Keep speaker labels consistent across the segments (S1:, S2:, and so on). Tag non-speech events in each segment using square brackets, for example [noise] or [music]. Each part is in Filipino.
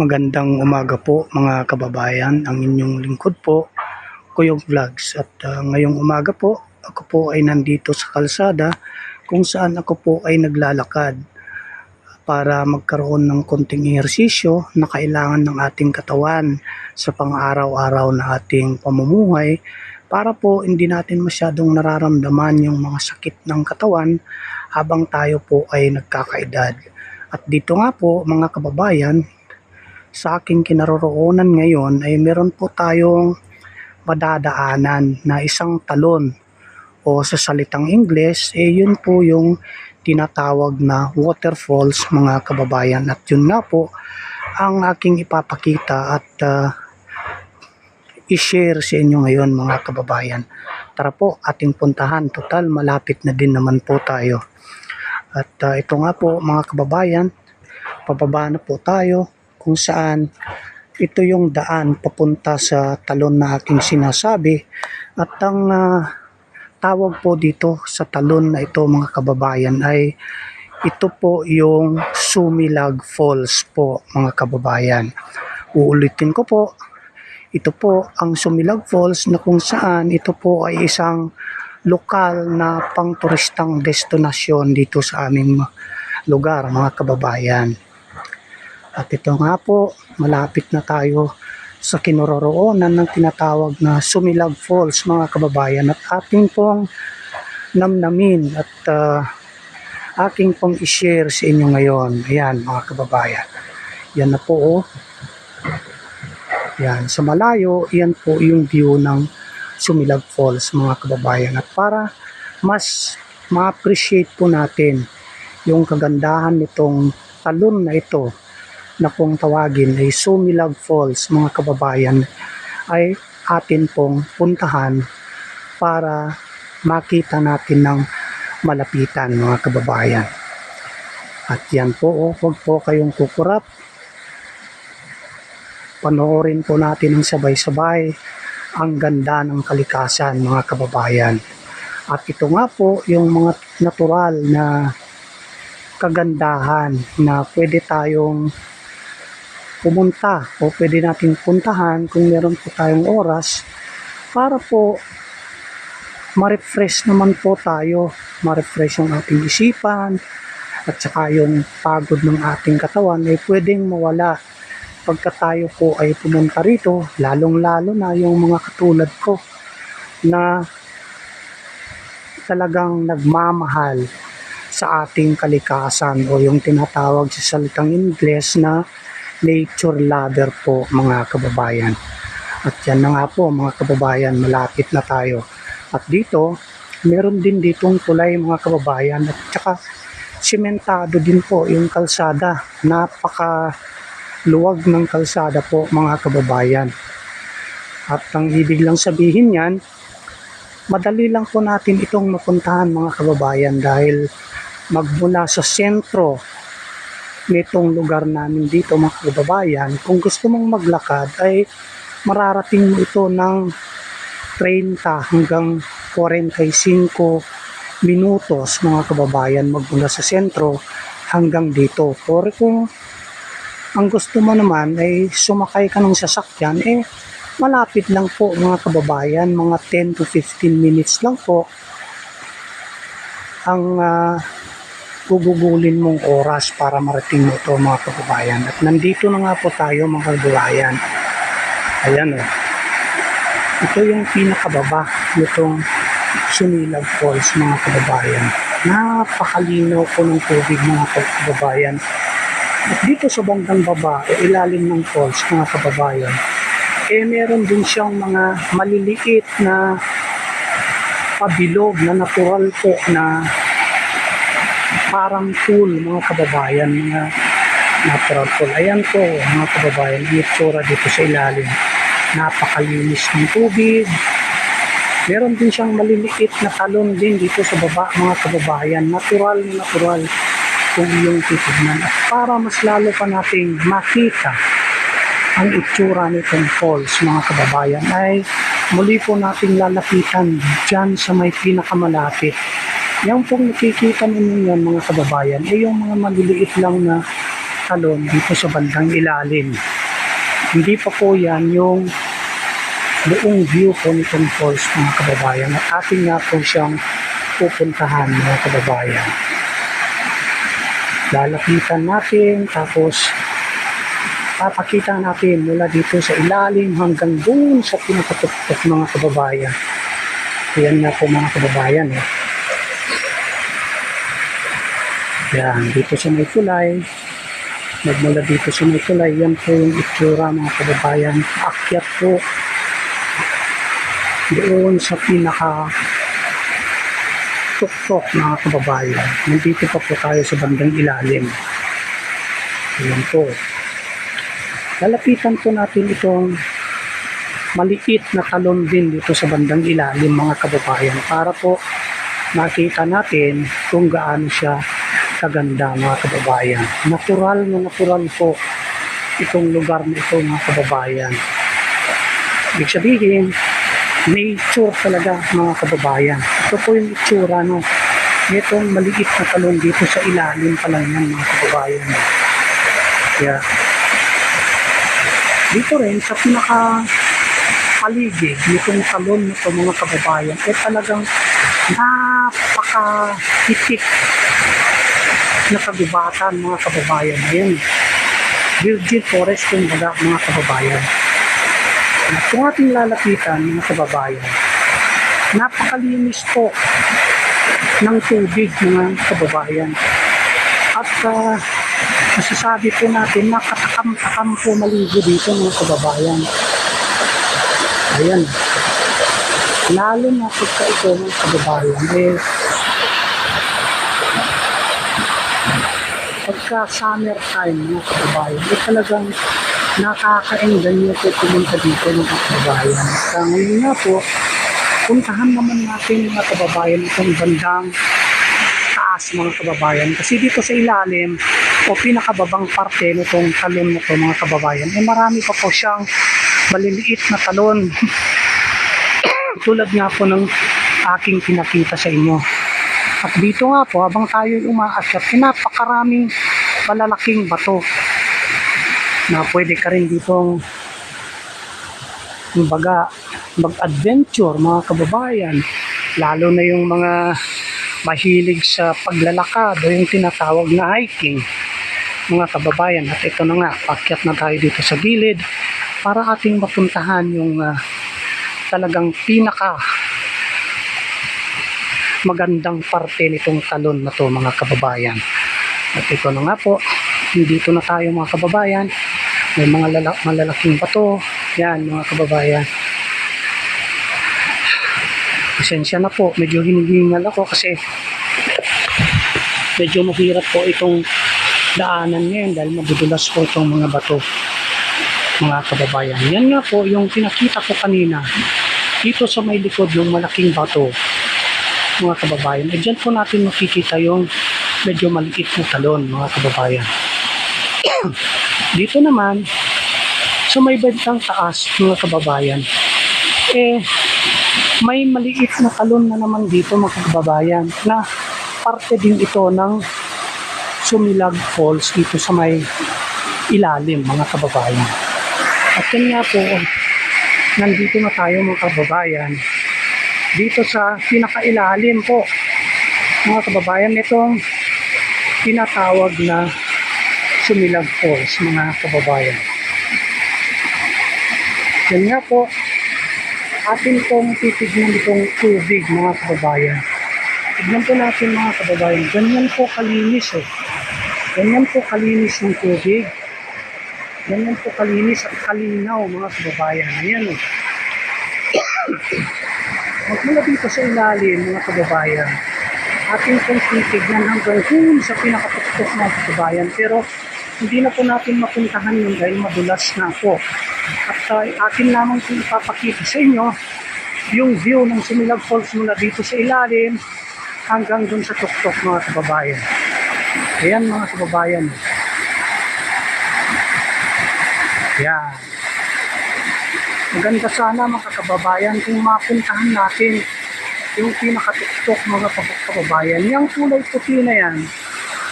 S1: Magandang umaga po mga kababayan. Ang inyong lingkod po, Kuyog Vlogs. At ah, ngayong umaga po, ako po ay nandito sa kalsada kung saan ako po ay naglalakad para magkaroon ng konting ehersisyo na kailangan ng ating katawan sa pang-araw-araw na ating pamumuhay para po hindi natin masyadong nararamdaman yung mga sakit ng katawan habang tayo po ay nagkakaedad. At dito nga po mga kababayan, sa aking kinaroroonan ngayon ay meron po tayong madadaanan na isang talon o sa salitang Ingles, eh yun po yung tinatawag na waterfalls mga kababayan. At yun nga po ang aking ipapakita at ah, i-share sa inyo ngayon mga kababayan. Tara po, ating puntahan. Total, malapit na din naman po tayo. At ah, ito nga po mga kababayan, pababa na po tayo kung saan ito yung daan papunta sa talon na aking sinasabi. At ang ah, tawag po dito sa talon na ito mga kababayan ay ito po yung Sumilag Falls po mga kababayan. Uulitin ko po, ito po ang Sumilag Falls na kung saan ito po ay isang lokal na pangturistang destinasyon dito sa aming lugar mga kababayan. At ito nga po, malapit na tayo sa kinaroroonan ng tinatawag na Sumilag Falls mga kababayan at ating pong namnamin at ah, aking pong i-share sa inyo ngayon. Ayan mga kababayan. Yan na po oh. Yan, sa malayo, yan po yung view ng Sumilag Falls mga kababayan. At para mas ma-appreciate po natin yung kagandahan nitong talon na ito na kung tawagin ay Sumilag Falls mga kababayan ay atin pong puntahan para makita natin ng malapitan mga kababayan. At yan po, oh, huwag po kayong kukurap. Panoorin po natin ng sabay-sabay ang ganda ng kalikasan mga kababayan. At ito nga po yung mga natural na kagandahan na pwede tayong pumunta o pwede nating puntahan kung meron po tayong oras para po ma-refresh naman po tayo, ma-refresh yung ating isipan at saka yung pagod ng ating katawan ay pwedeng mawala. Pagka tayo po ay pumunta rito, lalong-lalo na yung mga katulad ko na talagang nagmamahal sa ating kalikasan o yung tinatawag sa salitang Ingles na nature lover po mga kababayan. At yan na nga po mga kababayan, malapit na tayo. At dito, meron din ditong tulay mga kababayan at saka simentado din po yung kalsada. Napaka luwag ng kalsada po mga kababayan. At ang ibig lang sabihin yan, madali lang po natin itong mapuntahan mga kababayan dahil magmula sa sentro nitong lugar namin dito mga kababayan, kung gusto mong maglakad ay mararating mo ito ng 30 hanggang 45 minutos mga kababayan magmula sa sentro hanggang dito. Or kung ang gusto mo naman ay sumakay ka ng sasakyan, eh malapit lang po mga kababayan, mga 10 to 15 minutes lang po ang ah, gugugulin mong oras para marating mo ito mga kababayan. At nandito na nga po tayo mga kababayan. Ayan o. Ito yung pinakababa nitong Sumilag Falls mga kababayan. Napakalinaw po ng tubig mga kababayan. At dito sa bandang baba, o ilalim ng falls mga kababayan, eh meron din siyang mga maliliit na pabilog na natural po na parang pool mga kababayan, mga natural pool. Ayan po mga kababayan, ang itsura dito sa ilalim. Napakalinis ng tubig. Meron din siyang maliliit na talon din dito sa baba mga kababayan. Natural na natural kung iyong titignan. At para mas lalo pa nating makita ang itsura nitong falls mga kababayan ay muli po nating lalapitan dyan sa may pinakamalapit Yung pong nakikita ninyo yan mga kababayan, ay yung mga maliliit lang na talon dito sa bandang ilalim. Hindi pa po yan yung buong view po nitong falls mga kababayan at atin nga po siyang pupuntahan mga kababayan. Lalapitan natin tapos papakita natin mula dito sa ilalim hanggang doon sa pinakatuktok mga kababayan. Ayan nga po mga kababayan. Eh. Yan, dito sa may tulay. Nagmula dito sa may tulay, yan po yung itsura mga kababayan. Akyat po doon sa pinaka tuktok mga kababayan. Nandito pa po tayo sa bandang ilalim. Ayan po. Lalapitan po natin itong maliit na talon din dito sa bandang ilalim mga kababayan para po makita natin kung gaano siya kaganda mga kababayan. Natural na natural po itong lugar na ito mga kababayan. Ibig sabihin, nature talaga mga kababayan. Ito po yung itsura no. Itong maliit na talon dito sa ilalim pa lang yan mga kababayan. Kaya dito rin sa pinaka paligid nitong talon nito mga kababayan eh talagang napaka hitik na kagubatan mga kababayan. Ayan virgin forest yung baga mga kababayan. At kung ating lalapitan mga kababayan napakalinis po ng tubig mga kababayan. At uh, masasabi po natin nakatakam-takam po maligo dito mga kababayan. Ayan. Lalo na pagka ito mga kababayan eh pagka summer time mga kababayan. Eh talagang nakaka-enjoy nyo po pumunta dito mga kababayan. At ngayon nga po puntahan naman natin mga kababayan itong bandang taas mga kababayan. Kasi dito sa ilalim o pinakababang parte nitong talon na to mga kababayan eh marami pa po siyang maliliit na talon. [coughs] Tulad nga po ng aking pinakita sa inyo. At dito nga po habang tayo umaakyat eh napakaraming malalaking bato na pwede ka rin ditong kumbaga mag-adventure mga kababayan. Lalo na yung mga mahilig sa paglalakad o yung tinatawag na hiking. Mga kababayan at ito na nga pakyat na tayo dito sa gilid para ating mapuntahan yung ah, talagang pinaka magandang parte nitong talon na to mga kababayan at ito na nga po dito na tayo mga kababayan. May mga lala, malalaking bato. Yan mga kababayan. Pasensya na po medyo hinihingal ako kasi medyo mahirap po itong daanan ngayon dahil madudulas po itong mga bato mga kababayan. Yan nga po yung pinakita ko kanina. Dito sa may likod yung malaking bato mga kababayan. Eh dyan po natin makikita yung medyo maliit na talon mga kababayan. [coughs] Dito naman sa may bentang taas mga kababayan eh may maliit na talon na naman dito mga kababayan na parte din ito ng Sumilag Falls dito sa may ilalim mga kababayan. At yan nga po nandito na tayo mga kababayan dito sa pinakailalim po mga kababayan itong tinatawag na Sumilag Falls mga kababayan. Yan nga po atin pong titignan itong tubig mga kababayan. Tignan po natin mga kababayan ganyan po kalinis eh. Ganyan po kalinis yung tubig. Ganyan po kalinis at kalinaw mga kababayan. Ayan eh. [coughs] Magmula dito sa ilalim mga kababayan ating pong titignan hanggang dun sa pinakatuktok mga kababayan. Pero hindi na po natin mapuntahan yun dahil madulas na po. At uh, atin lamang po ipapakita sa inyo yung view ng Sumilag Falls mula dito sa ilalim hanggang dun sa tuktok mga kababayan. Ayan mga kababayan. Yan Maganda sana mga kababayan kung mapuntahan natin yung pinakatuktok mga kab- kababayan. Yung kulay puti na yan,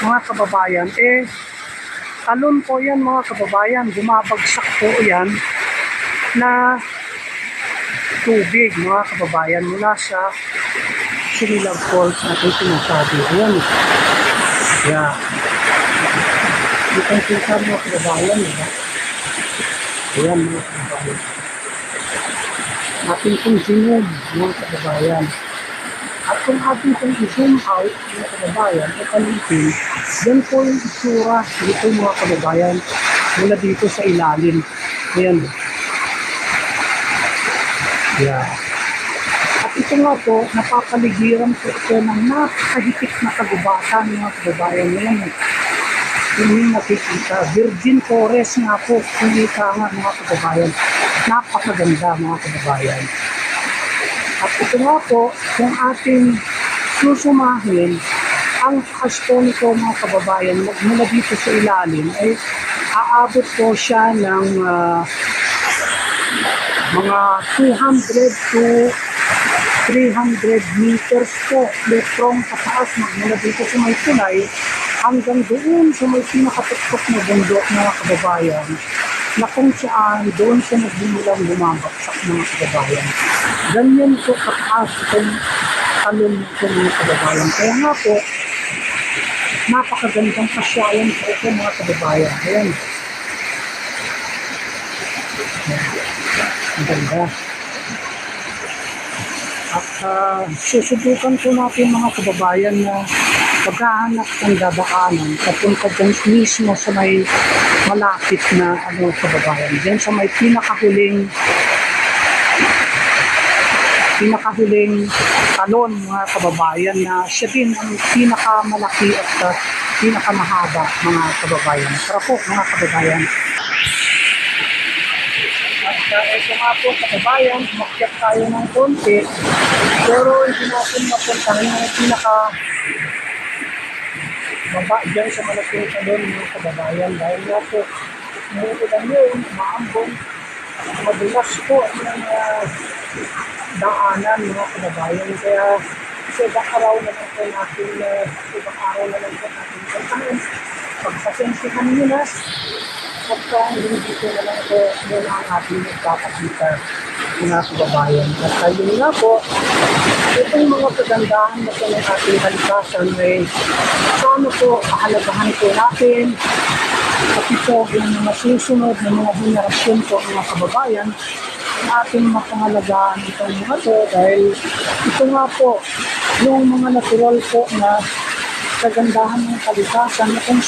S1: mga kababayan, eh, talon po yan mga kababayan. Bumabagsak po yan na tubig mga kababayan mula sa Sinilag Falls na ito sinasabi. Ayan. Yeah. Itong kita mga kababayan. Diba? Ayan mga kababayan. Ating zoom mga kababayan. At kung ating pong zoom out mga kababayan, o palitin, yan po yung itsura dito mga kababayan mula dito sa ilalim. Ayan. Yeah. At ito nga po, napapaligiran po ito ng napakahigit na kagubatan mga kababayan. Yan. Yun yung nakikita. Virgin Forest nga po, hindi ka nga mga kababayan. Napakaganda mga kababayan. At ito nga po, kung ating susumahin, ang kasto nito mga kababayan, mula dito sa ilalim, ay aabot po siya ng ah, mga 200 to 300 meters po letrong pataas magmula dito sa may tulay hanggang doon sa may pinakatuktok na bundok mga kababayan na kung saan doon siya nagbimulang bumabagsak mga kababayan. Ganyan po kataas itong talon nito mga kababayan. Kaya nga po, napakagandang pasyalan po ito mga kababayan. Ayan. Ang ganda. At ah, susubukan po natin mga kababayan na paghahanap ng dadaanan papunta dyan mismo sa may malapit na ano kababayan. Dyan sa may pinakahuling pinakahuling talon mga kababayan na siya din ang pinakamalaki at ah, pinakamahaba mga kababayan. Tara po mga kababayan. At uh, ito nga po sa kabayan, umakyat tayo ng konti. Pero hindi natin mapuntahan yung pinaka baba dyan sa malaking salon mga kababayan. Dahil nga po, umuulan yun, maambong. Madulas po yung uh, daanan mga kababayan. Kaya sa ibang araw na lang po natin, uh, ibang araw na lang po natin puntahan. Pagpasensihan nyo na, at uh, hindi dito na lang po muna ang ating nagpapakita mga kababayan. At ayun nga po, itong mga kagandahan na po ng ating kalikasan ay sana po kahalagahan po natin at ito yung mga susunod na mga henerasyon po mga kababayan ang ating mapangalagaan itong mga to dahil ito nga po yung mga natural po na kagandahan ng kalikasan na kung